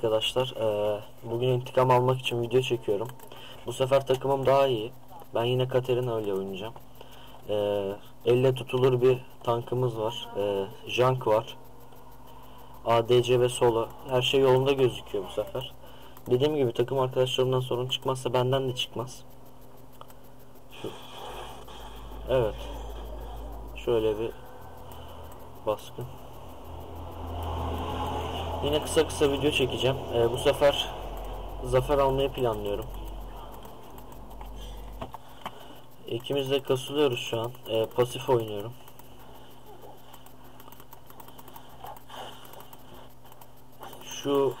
arkadaşlar. Ee, bugün intikam almak için video çekiyorum. Bu sefer takımım daha iyi. Ben yine Katerina öyle oynayacağım. Ee, elle tutulur bir tankımız var. Ee, Jank var. ADC ve solo. Her şey yolunda gözüküyor bu sefer. Dediğim gibi takım arkadaşlarımdan sorun çıkmazsa benden de çıkmaz. Evet. Şöyle bir baskın. Yine kısa kısa video çekeceğim. Ee, bu sefer zafer almayı planlıyorum. İkimiz de kasılıyoruz şu an. Ee, pasif oynuyorum. Şu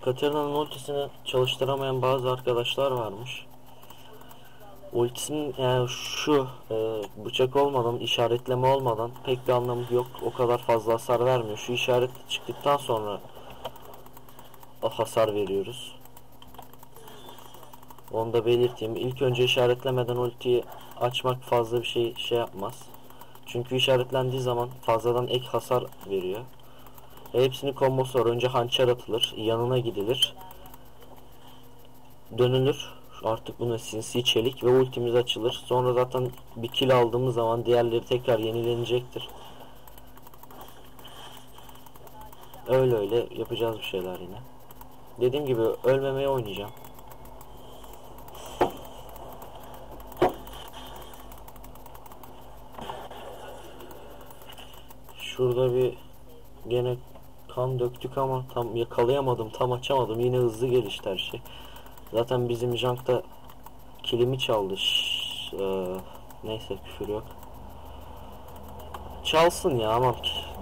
Katarina'nın ultisini çalıştıramayan bazı arkadaşlar varmış. Ultisinin yani şu e, bıçak olmadan, işaretleme olmadan pek bir anlamı yok. O kadar fazla hasar vermiyor. Şu işaret çıktıktan sonra o hasar veriyoruz. Onu da belirteyim. İlk önce işaretlemeden ultiyi açmak fazla bir şey şey yapmaz. Çünkü işaretlendiği zaman fazladan ek hasar veriyor. E, hepsinin kombosu var. Önce hançer atılır, yanına gidilir. Dönülür. Artık buna sinsi çelik ve ultimiz açılır. Sonra zaten bir kill aldığımız zaman diğerleri tekrar yenilenecektir. Öyle öyle yapacağız bir şeyler yine. Dediğim gibi ölmemeye oynayacağım. Şurada bir gene kan döktük ama tam yakalayamadım, tam açamadım. Yine hızlı gelişti her şey. Zaten bizim Jank da kilimi çaldı. Şş, e, neyse küfür yok. Çalsın ya ama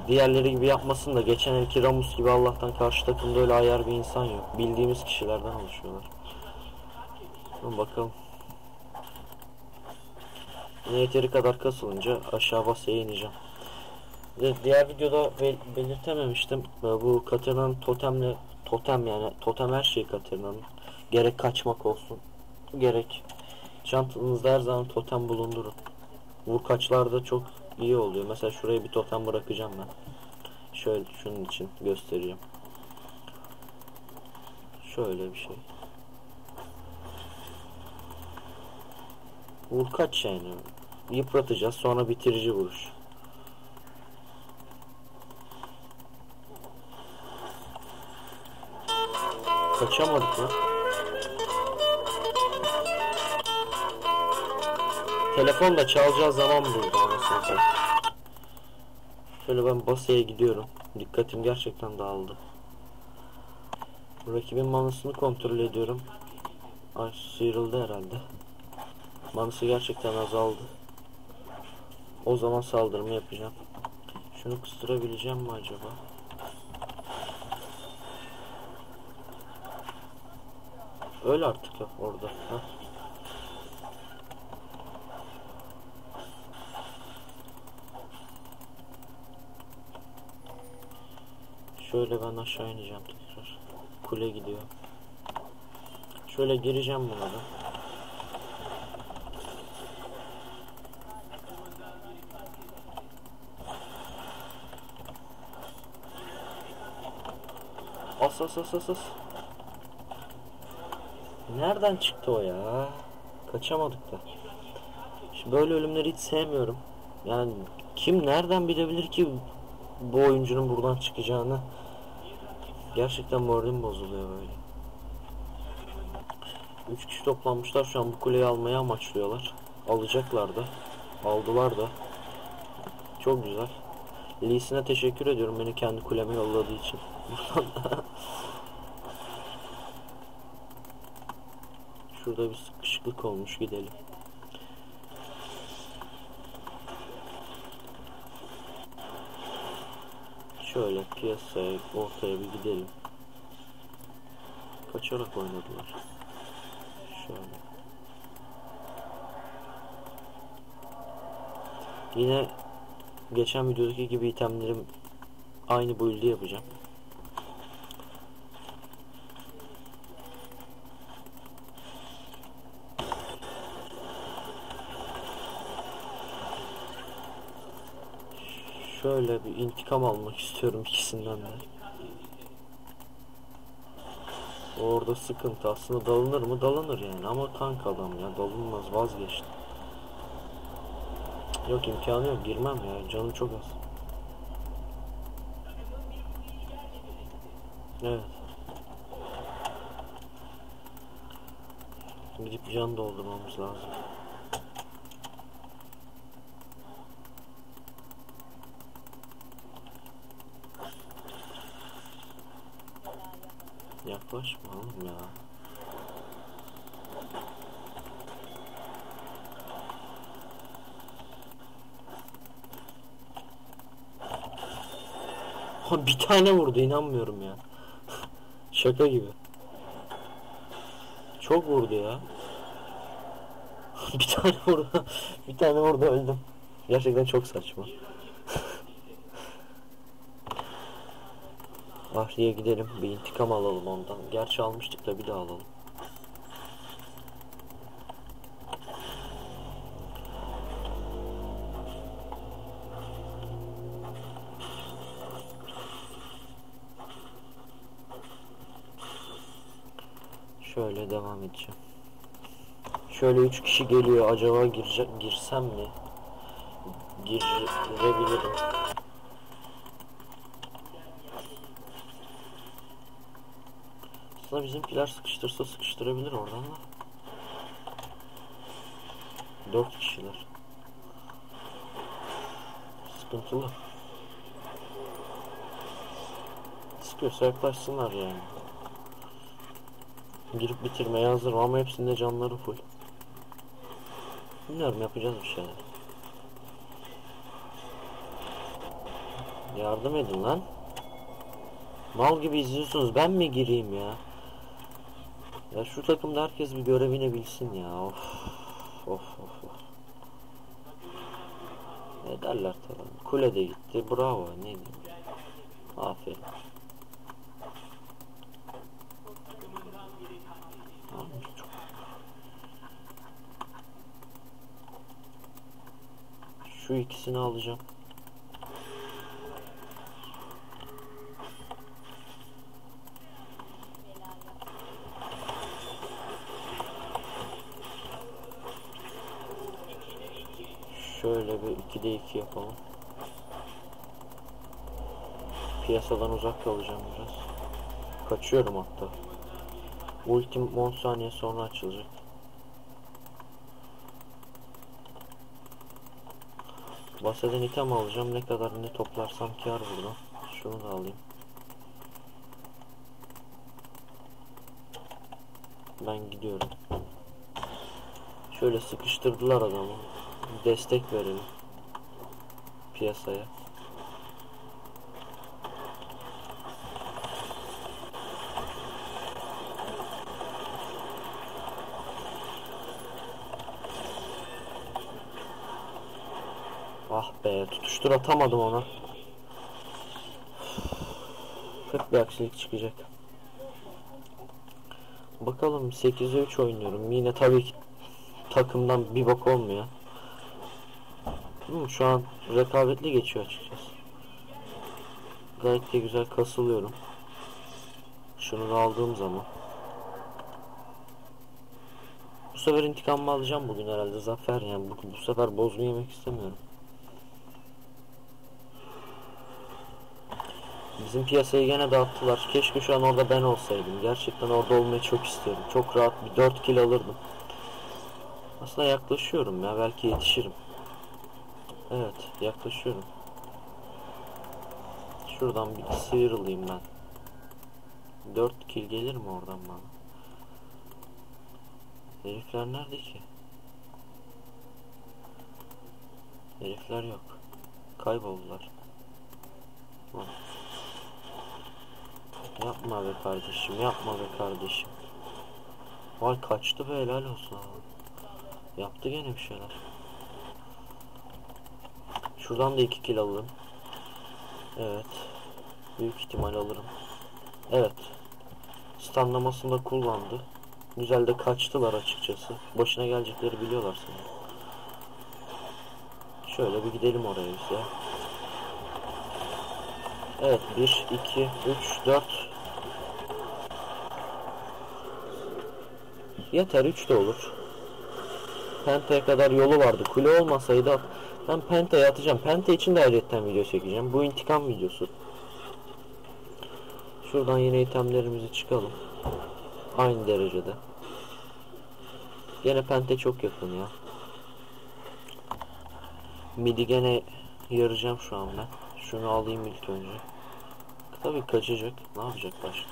diğerleri gibi yapmasın da geçen elki Ramus gibi Allah'tan karşı takımda öyle ayar bir insan yok. Bildiğimiz kişilerden oluşuyorlar. Bakalım. Yine yeteri kadar kasılınca aşağı basaya ineceğim. Diğer videoda bel belirtememiştim. Bu Katarina'nın totemle totem yani totem her şey Katarina'nın. Gerek kaçmak olsun. Gerek çantanızda her zaman totem bulundurun. Vurkaçlarda çok iyi oluyor. Mesela şuraya bir totem bırakacağım ben. Şöyle şunun için göstereyim. Şöyle bir şey. Vurkaç yani. Yıpratacağız sonra bitirici vuruş. Kaçamadık mı? Telefonla çalacağı zaman buldu anasını Şöyle ben basaya gidiyorum. Dikkatim gerçekten dağıldı. Rakibin manasını kontrol ediyorum. Ay sıyrıldı herhalde. Manası gerçekten azaldı. O zaman saldırımı yapacağım. Şunu kıstırabileceğim mi acaba? Öl artık ya orada. Heh. Şöyle ben aşağı ineceğim tekrar. Kule gidiyor. Şöyle gireceğim buna da. As as as as as. Nereden çıktı o ya? Kaçamadık da. Şimdi böyle ölümleri hiç sevmiyorum. Yani kim nereden bilebilir ki bu oyuncunun buradan çıkacağını? Gerçekten moralim bozuluyor böyle. Üç kişi toplanmışlar şu an bu kuleyi almaya amaçlıyorlar. Alacaklar da. Aldılar da. Çok güzel. Lee'sine teşekkür ediyorum beni kendi kuleme yolladığı için. Şurada bir sıkışıklık olmuş gidelim. Şöyle piyasaya ortaya bir gidelim. Kaçarak oynadılar. Şöyle. Yine geçen videodaki gibi itemlerim aynı build'i yapacağım. Şöyle bir intikam almak istiyorum ikisinden de. Orada sıkıntı. Aslında dalınır mı? Dalınır yani. Ama tank adam ya. Dalınmaz. Vazgeçti. Yok imkanı yok. Girmem ya. Canı çok az. Evet. Gidip can doldurmamız lazım. Yaklaşma oğlum ya. Ha, bir tane vurdu inanmıyorum ya. Şaka gibi. Çok vurdu ya. bir tane vurdu. bir tane vurdu öldüm. Gerçekten çok saçma. Ahri'ye gidelim bir intikam alalım ondan. Gerçi almıştık da bir daha alalım. Şöyle devam edeceğim. Şöyle üç kişi geliyor. Acaba girecek girsem mi? Girebilirim. Aslında bizimkiler sıkıştırsa sıkıştırabilir oradan da. Dört kişiler. Sıkıntılı. Sıkıyorsa yaklaşsınlar yani. Girip bitirmeye hazırım ama hepsinde canları full. Bilmiyorum yapacağız bir şeyler. Yardım edin lan. Mal gibi izliyorsunuz ben mi gireyim ya? Ya şu takımda herkes bir görevini bilsin ya. Of. Of of of. Ne derler tabii. Kule de gitti. Bravo. Ne. Aferin. Şu ikisini alacağım. Şöyle bir 2'de 2 yapalım. Piyasadan uzak kalacağım biraz. Kaçıyorum hatta. Ultim 10 saniye sonra açılacak. Bahseden item alacağım. Ne kadar ne toplarsam kar buradan. Şunu da alayım. Ben gidiyorum. Şöyle sıkıştırdılar adamı. Destek verelim. Piyasaya. Ah be tutuştur atamadım ona. Hep bir aksilik çıkacak. Bakalım 8'e 3 oynuyorum. Yine tabii ki takımdan bir bak olmuyor. Şu an rekabetli geçiyor açıkçası. Gayet de güzel kasılıyorum. Şunu da aldığım zaman. Bu sefer intikamımı alacağım bugün herhalde zafer yani bu, bu sefer bozgun yemek istemiyorum. Bizim piyasayı gene dağıttılar. Keşke şu an orada ben olsaydım. Gerçekten orada olmayı çok istiyorum. Çok rahat bir 4 kill alırdım. Aslında yaklaşıyorum ya. Belki yetişirim. Evet yaklaşıyorum. Şuradan bir sıyrılayım ben. 4 kill gelir mi oradan bana? Herifler nerede ki? Herifler yok. Kayboldular. Yapma be kardeşim, yapma be kardeşim. Vay kaçtı be helal olsun. Yaptı gene bir şeyler. Şuradan da 2 kill alırım. Evet. Büyük ihtimal alırım. Evet. Standlamasında kullandı. Güzel de kaçtılar açıkçası. Başına gelecekleri biliyorlar sanırım. Şöyle bir gidelim oraya biz ya. Evet 1, 2, 3, 4 Yeter 3 de olur. Penta'ya kadar yolu vardı. Kule olmasaydı ben Penta'ya atacağım. Penta için de ayrıca video çekeceğim. Bu intikam videosu. Şuradan yine itemlerimizi çıkalım. Aynı derecede. Yine Pente çok yakın ya. Midi gene yarayacağım şu an ben. Şunu alayım ilk önce. Tabii kaçacak. Ne yapacak başka?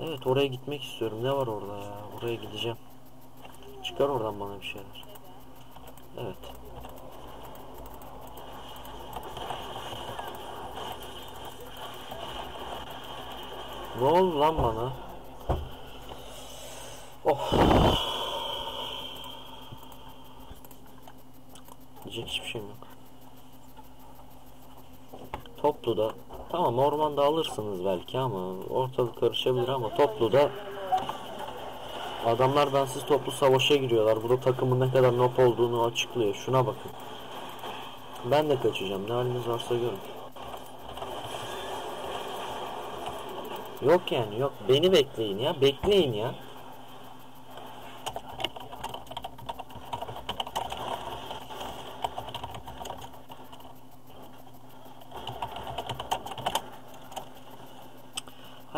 Evet oraya gitmek istiyorum. Ne var orada ya? Oraya gideceğim. Çıkar oradan bana bir şeyler. Evet. Ne oldu lan bana? Oh. Diyecek hiçbir şeyim yok. Toplu da tamam ormanda alırsınız belki ama ortalık karışabilir ama toplu da adamlar bensiz toplu savaşa giriyorlar. Bu da takımın ne kadar nop olduğunu açıklıyor. Şuna bakın. Ben de kaçacağım. Ne haliniz varsa görün. Yok yani yok. Beni bekleyin ya. Bekleyin ya.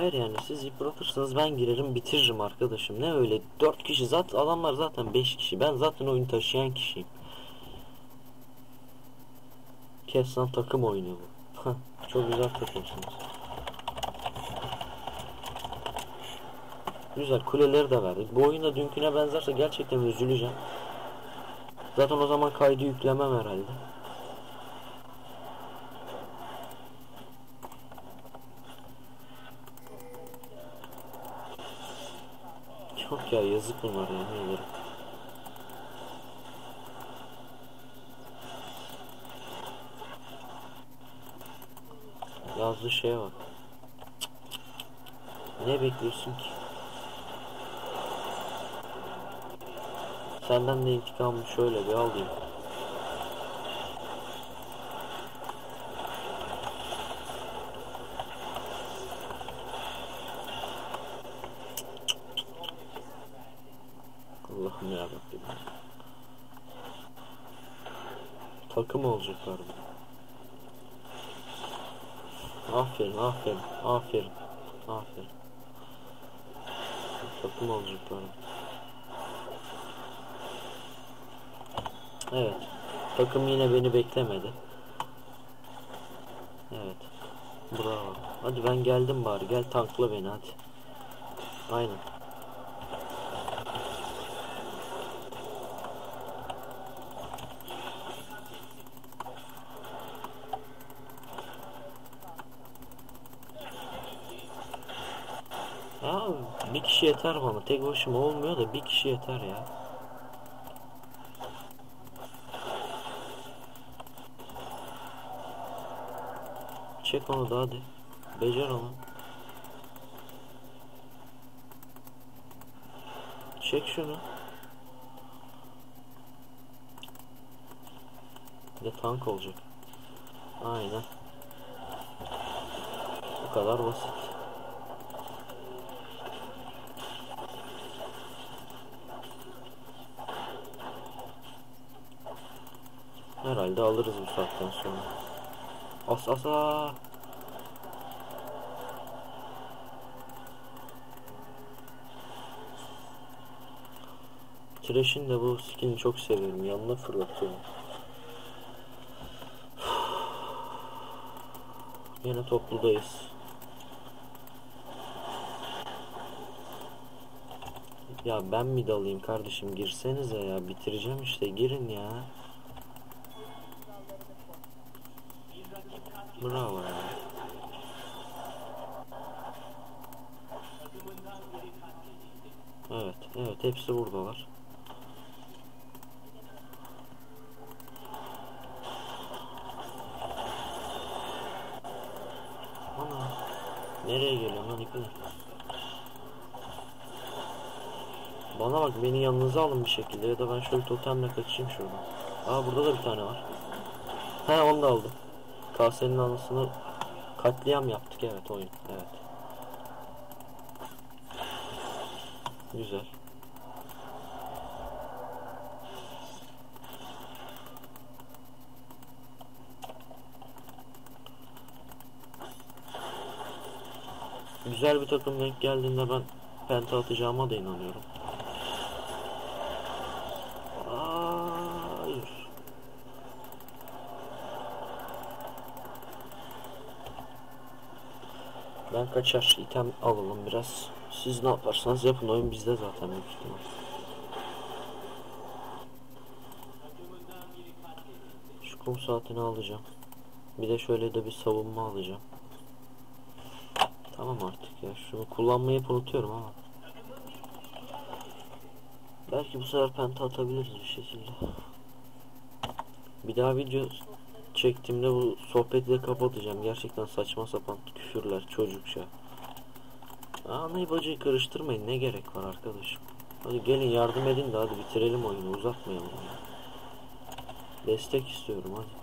Hayır yani siz yıpratırsanız ben girerim bitiririm arkadaşım. Ne öyle 4 kişi zaten adamlar zaten 5 kişi. Ben zaten oyun taşıyan kişiyim. Kes takım oyunu bu. Çok güzel takımsınız. Güzel kuleleri de verdik. Bu oyunda dünküne benzerse gerçekten üzüleceğim. Zaten o zaman kaydı yüklemem herhalde. Çok ya yazık bunlar ya ederim. Yazdığı şeye bak. Ne bekliyorsun ki? Senden de intikamı şöyle bir alayım. Takım olacaklar bu. Aferin, aferin, aferin, aferin. Takım olacaklar. Evet. Takım yine beni beklemedi. Evet. Bravo. Hadi ben geldim bari. Gel tankla beni hadi. Aynen. Ya bir kişi yeter bana. Tek başıma olmuyor da bir kişi yeter ya. Çek onu da hadi. Becer onu. Çek şunu. Bir de tank olacak. Aynen. Bu kadar basit. Herhalde alırız bu saatten sonra. As as as. Trash'in de bu skin'i çok seviyorum. Yanına fırlatıyorum. Yine topludayız. Ya ben mi dalayım kardeşim girsenize ya bitireceğim işte girin ya. Bravo. Evet, evet hepsi buradalar. Ana. Nereye geliyorsun lan İpin? Bana bak beni yanınıza alın bir şekilde ya da ben şöyle totemle kaçayım şuradan. Aa burada da bir tane var. He onu da aldım. Kasenin anasını katliam yaptık evet oyun evet. Güzel. Güzel bir takım denk geldiğinde ben penta atacağıma da inanıyorum. Hayır. Ben kaçar. item alalım biraz. Siz ne yaparsanız yapın. Oyun bizde zaten büyük ihtimal. Şu kum saatini alacağım. Bir de şöyle de bir savunma alacağım. Tamam artık ya. Şunu kullanmayı unutuyorum ama. Belki bu sefer penta atabiliriz bir şekilde. Bir daha video çektiğimde bu sohbeti de kapatacağım. Gerçekten saçma sapan küfürler çocukça. Anayı bacayı karıştırmayın ne gerek var arkadaşım. Hadi gelin yardım edin de hadi bitirelim oyunu uzatmayalım. Ya. Destek istiyorum hadi.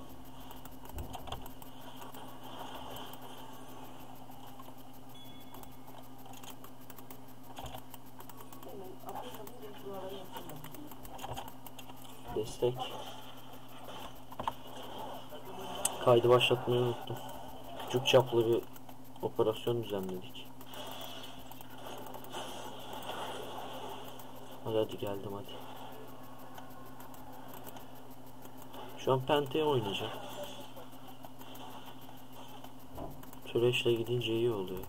Destek. Kaydı başlatmayı unuttum. Küçük çaplı bir operasyon düzenledik. Hadi hadi geldim hadi. Şu an Pente'ye oynayacağım. Thresh'le gidince iyi oluyor.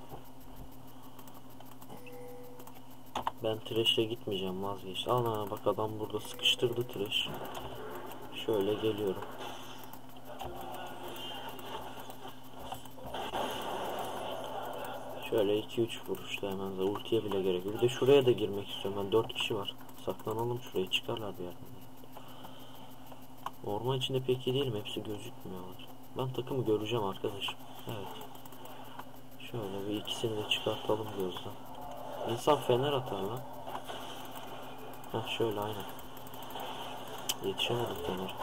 Ben Thresh'le gitmeyeceğim vazgeç. Ana bak adam burada sıkıştırdı Thresh. Şöyle geliyorum. Şöyle 2-3 vuruşta hemen de ultiye bile gerek. Bir de şuraya da girmek istiyorum. Ben 4 kişi var. Saklanalım şuraya çıkarlar bir yerden. Orman içinde pek iyi değilim. Hepsi gözükmüyorlar. Ben takımı göreceğim arkadaşım. Evet. Şöyle bir ikisini de çıkartalım gözden. İnsan fener atar lan. Heh şöyle aynen. Yetişemedim fener.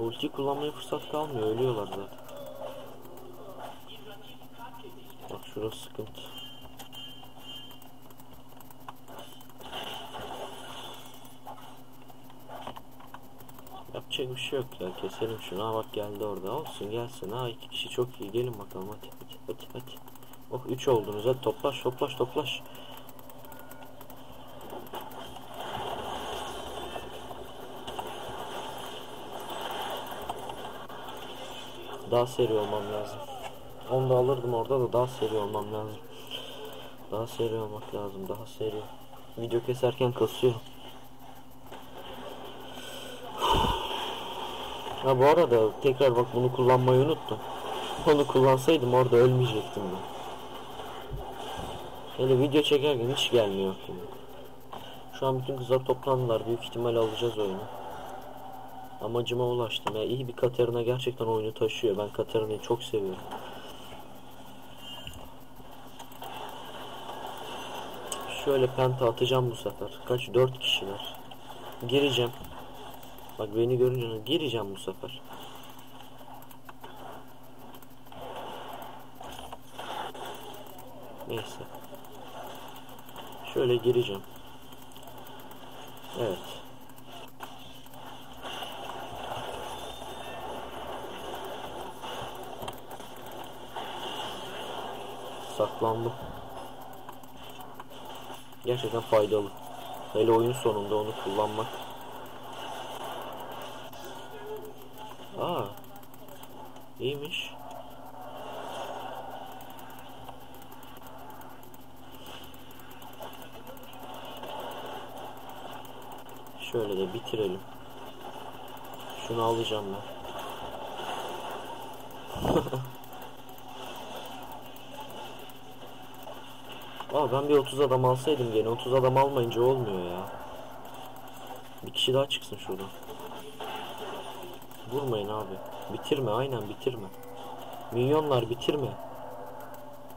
Ulti kullanmaya fırsat kalmıyor. Ölüyorlar zaten. Bak şurası sıkıntı. Yapacak bir şey yok ya. Keselim şunu. Ha bak geldi orada. Olsun gelsin. Ha iki kişi çok iyi. Gelin bakalım hadi. Hadi hadi. hadi. Oh üç oldunuz. Hadi toplaş toplaş toplaş. Daha seri olmam lazım. Onu da alırdım orada da daha seri olmam lazım. Daha seri olmak lazım. Daha seri. Video keserken kasıyor. Ha bu arada tekrar bak bunu kullanmayı unuttum. Onu kullansaydım orada ölmeyecektim ben. Hele video çekerken hiç gelmiyor. Şu an bütün kızlar toplandılar. Büyük ihtimal alacağız oyunu. Amacıma ulaştım. Ya iyi bir Katerina gerçekten oyunu taşıyor. Ben Katerina'yı çok seviyorum. Şöyle penta atacağım bu sefer. Kaç? Dört kişiler. Gireceğim. Bak beni görünce gireceğim bu sefer. Neyse. Şöyle gireceğim. Evet. Saklandım. Gerçekten faydalı. Hele oyun sonunda onu kullanmak. Aa. İyiymiş. Şöyle de bitirelim. Şunu alacağım ben. Aa ben bir 30 adam alsaydım gene 30 adam almayınca olmuyor ya. Bir kişi daha çıksın şuradan. Vurmayın abi. Bitirme aynen bitirme. Milyonlar bitirme.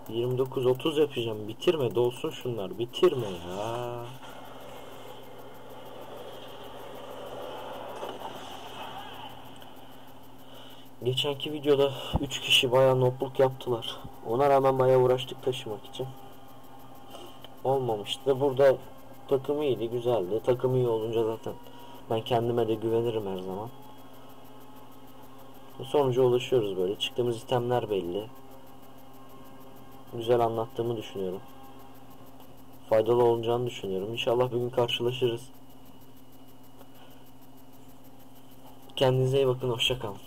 29 30 yapacağım. Bitirme dolsun şunlar. Bitirme ya. Geçenki videoda 3 kişi bayağı notluk yaptılar. Ona rağmen bayağı uğraştık taşımak için. Olmamıştı. Burada takım iyiydi, güzeldi. Takım iyi olunca zaten ben kendime de güvenirim her zaman. Sonuca ulaşıyoruz böyle. Çıktığımız itemler belli. Güzel anlattığımı düşünüyorum. Faydalı olacağını düşünüyorum. İnşallah bir gün karşılaşırız. Kendinize iyi bakın. Hoşçakalın.